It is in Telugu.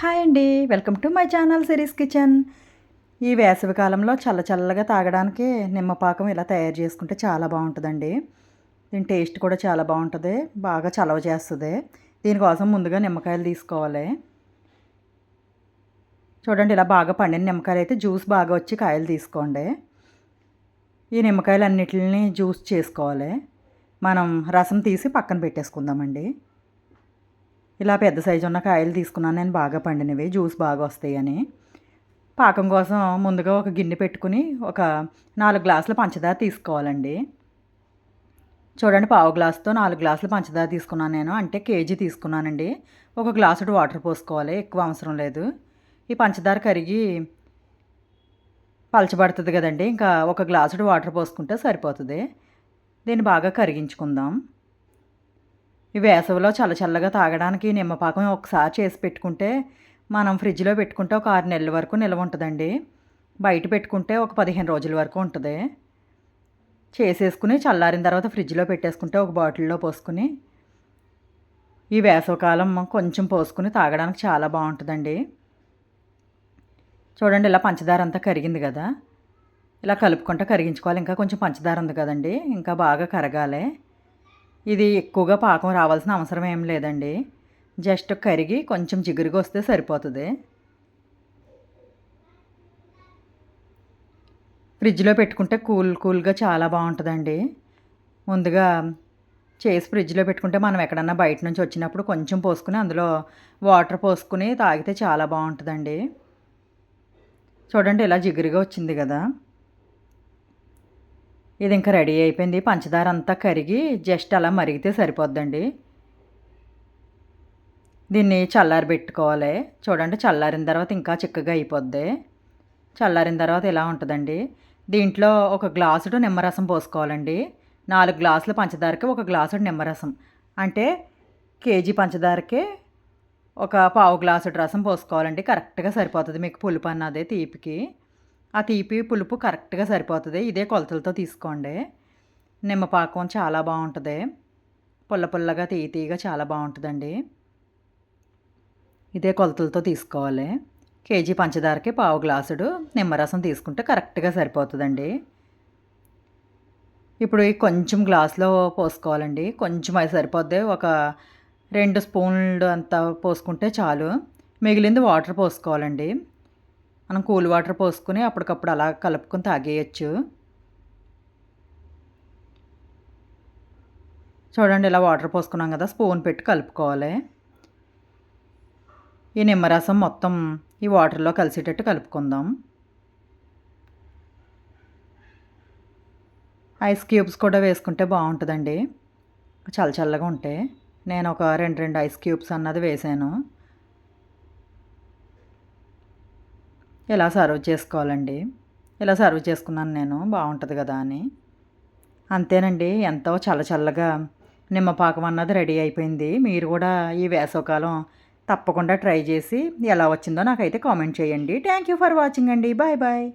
హాయ్ అండి. Welcome to my channel Siri's kitchen. ఈ వేసవి కాలంలో చల్ల చల్లగా తాగడానికి నిమ్మపాకం ఇలా తయారు చేసుకుంటే చాలా బాగుంటుందండి. దీని టేస్ట్ కూడా చాలా బాగుంటుంది. బాగా చలవ చేస్తుంది. దీనికోసం ముందుగా నిమ్మకాయలు తీసుకోవాలి. చూడండి ఇలా బాగా పండిన నిమ్మకాయలు అయితే జ్యూస్ బాగా వచ్చి కాయలు తీసుకోండి. ఈ నిమ్మకాయలు అన్నిటిని జ్యూస్ చేసుకోవాలి. మనం రసం తీసి పక్కన పెట్టేసుకుందామండి. ఇలా పెద్ద సైజు ఉన్న కాయలు తీసుకున్నాను. నేను బాగా పండినవి. జ్యూస్ బాగా వస్తాయని. పాకం కోసం ముందుగా ఒక గిన్నె పెట్టుకుని ఒక నాలుగు గ్లాసుల పంచదార తీసుకోవాలండి. చూడండి పావు గ్లాసుతో నాలుగు గ్లాసులు పంచదార తీసుకున్నాను నేను. అంటే కేజీ తీసుకున్నానండి. ఒక గ్లాసుడు వాటర్ పోసుకోవాలి. ఎక్కువ అవసరం లేదు. ఈ పంచదార కరిగి పలచబడుతుంది కదండి. ఇంకా ఒక గ్లాసుడు వాటర్ పోసుకుంటే సరిపోతుంది. దీన్ని బాగా కరిగించుకుందాం. ఈ వేసవిలో చల్ల చల్లగా తాగడానికి నిమ్మపాకం ఒకసారి చేసి పెట్టుకుంటే మనం ఫ్రిడ్జ్లో పెట్టుకుంటే ఒక ఆరు నెలల వరకు నిల్వ ఉంటుందండి. బయట పెట్టుకుంటే ఒక పదిహేను రోజుల వరకు ఉంటుంది. చేసేసుకుని చల్లారిన తర్వాత ఫ్రిడ్జ్లో పెట్టేసుకుంటే ఒక బాటిల్లో పోసుకుని ఈ వేసవకాలం కొంచెం పోసుకుని తాగడానికి చాలా బాగుంటుందండి. చూడండి ఇలా పంచదార అంతా కరిగింది కదా. ఇలా కలుపుకుంటే కరిగించుకోవాలి. ఇంకా కొంచెం పంచదార ఉంది కదండి. ఇంకా బాగా కరగాలి. ఇది ఎక్కువగా పాకం రావాల్సిన అవసరం ఏం లేదండి. జస్ట్ కరిగి కొంచెం జిగురుగా వస్తే సరిపోతుంది. ఫ్రిడ్జ్లో పెట్టుకుంటే కూల్ కూల్గా చాలా బాగుంటుందండి. ముందుగా చేసి ఫ్రిడ్జ్లో పెట్టుకుంటే మనం ఎక్కడన్నా బయట నుంచి వచ్చినప్పుడు కొంచెం పోసుకుని అందులో వాటర్ పోసుకుని తాగితే చాలా బాగుంటుందండి. చూడండి ఇలా జిగురుగా వచ్చింది కదా. ఇది ఇంకా రెడీ అయిపోయింది. పంచదార అంతా కరిగి జస్ట్ అలా మరిగితే సరిపోద్దండి. దీన్ని చల్లారి పెట్టుకోవాలి. చూడండి చల్లారిన తర్వాత ఇంకా చిక్కగా అయిపోద్ది. చల్లారిన తర్వాత ఇలా ఉంటుందండి. దీంట్లో ఒక గ్లాసుడు నిమ్మరసం పోసుకోవాలండి. నాలుగు గ్లాసుల పంచదారకి ఒక గ్లాసుడు నిమ్మరసం. అంటే కేజీ పంచదారకి ఒక పావు గ్లాసుడు రసం పోసుకోవాలండి. కరెక్ట్గా సరిపోతుంది మీకు పులుపు అన్నదే తీపికి. ఆ తీపి పులుపు కరెక్ట్గా సరిపోతుంది. ఇదే కొలతలతో తీసుకోండి. నిమ్మపాకం చాలా బాగుంటుంది. పుల్ల పుల్లగా తీయ తీయగా చాలా బాగుంటుందండి. ఇదే కొలతలతో తీసుకోవాలి. కేజీ పంచదారకి పావు గ్లాసుడు నిమ్మరసం తీసుకుంటే కరెక్ట్గా సరిపోతుందండి. ఇప్పుడు కొంచెం గ్లాస్లో పోసుకోవాలండి. కొంచెం అది సరిపోద్ది. ఒక రెండు స్పూన్లు అంతా పోసుకుంటే చాలు. మిగిలింది వాటర్ పోసుకోవాలండి. మనం కూల్ వాటర్ పోసుకుని అప్పటికప్పుడు అలా కలుపుకొని తాగేయచ్చు. చూడండి ఇలా వాటర్ పోసుకున్నాం కదా స్పూన్ పెట్టి కలుపుకోవాలి. ఈ నిమ్మరసం మొత్తం ఈ వాటర్లో కలిసేటట్టు కలుపుకుందాం. ఐస్ క్యూబ్స్ కూడా వేసుకుంటే బాగుంటుందండి. చల్ల చల్లగా నేను ఒక రెండు రెండు ఐస్ క్యూబ్స్ అన్నది వేసాను. ఇలా సర్వ్ చేసుకోవాలండి? ఇలా సర్వ్ చేసుకున్నాను నేను? బాగుంటుంది కదా అని. అంతేనండి ఎంతో చల్లచల్లగా నిమ్మపాకం అన్నది రెడీ అయిపోయింది. మీరు కూడా ఈ వేసవకాలం తప్పకుండా ట్రై చేసి ఎలా వచ్చిందో నాకైతే కామెంట్ చేయండి. థ్యాంక్ యూ ఫర్ వాచింగ్ అండి. Bye bye